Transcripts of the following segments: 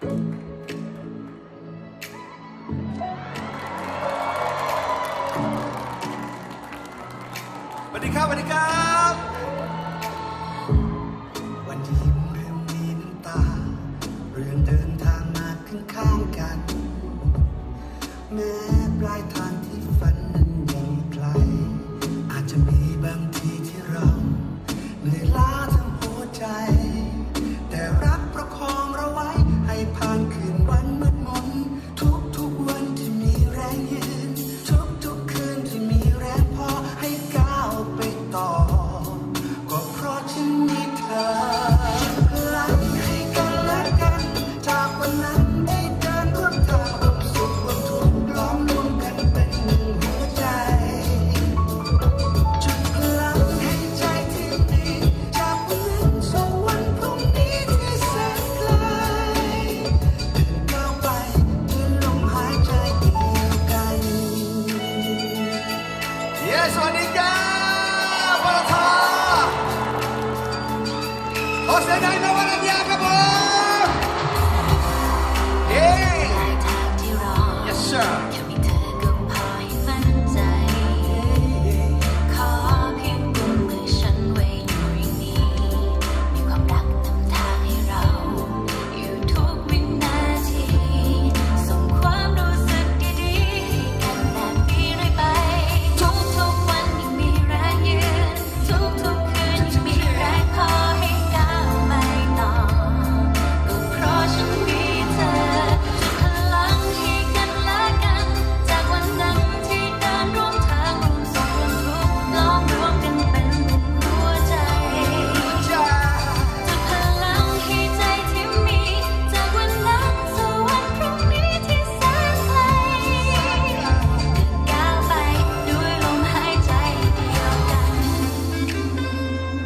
สวัสดีครับสวัสดีครับ วันที่ยิ้มเริ่มมีน้ำตา เรื่องเดินทางมาข้างๆกัน แม้ปลายทาง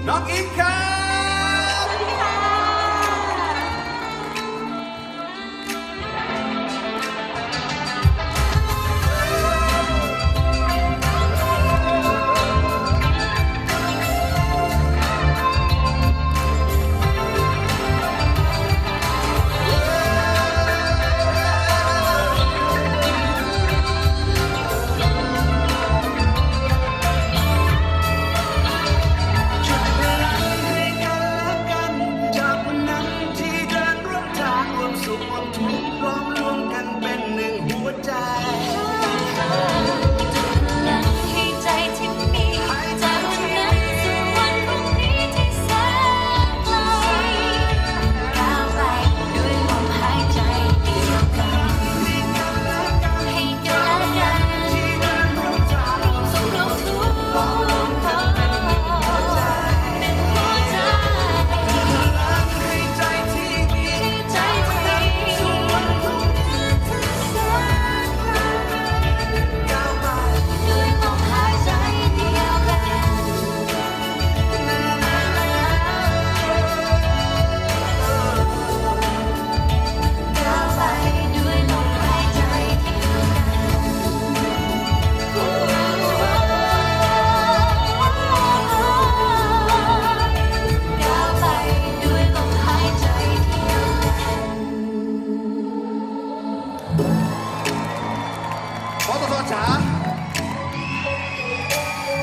Knock Inca!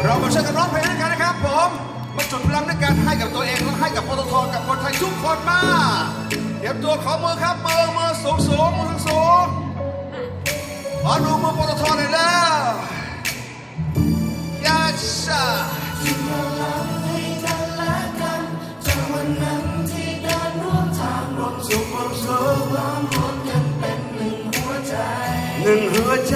เรามาช่วยกันร้องเพลงด้วยกันนะครับผมมาจุดพลังด้วยกันให้กับตัวเองและให้กับปตทกับคนไทยทุกคนมาเตรียมตัวขอมือครับมือมือสูงสูงมือสูงมาดูมือปตทหน่อยแล้วยัชชาหนึ่งหัวใจ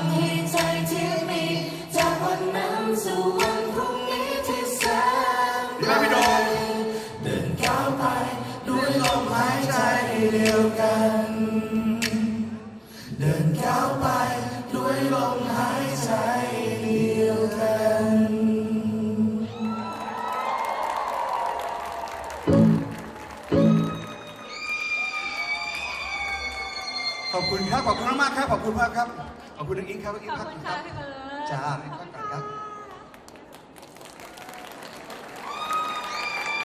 เดียวกัน เดินก้าวไปด้วยลมหายใจเดียวกันขอบคุณครับ ขอบคุณมากครับ ขอบคุณมากครับ ขอบคุณน้องอิงครับน้องอิงขอบครับคุณค่ะอิร์ด จ้าขอบคุณครับ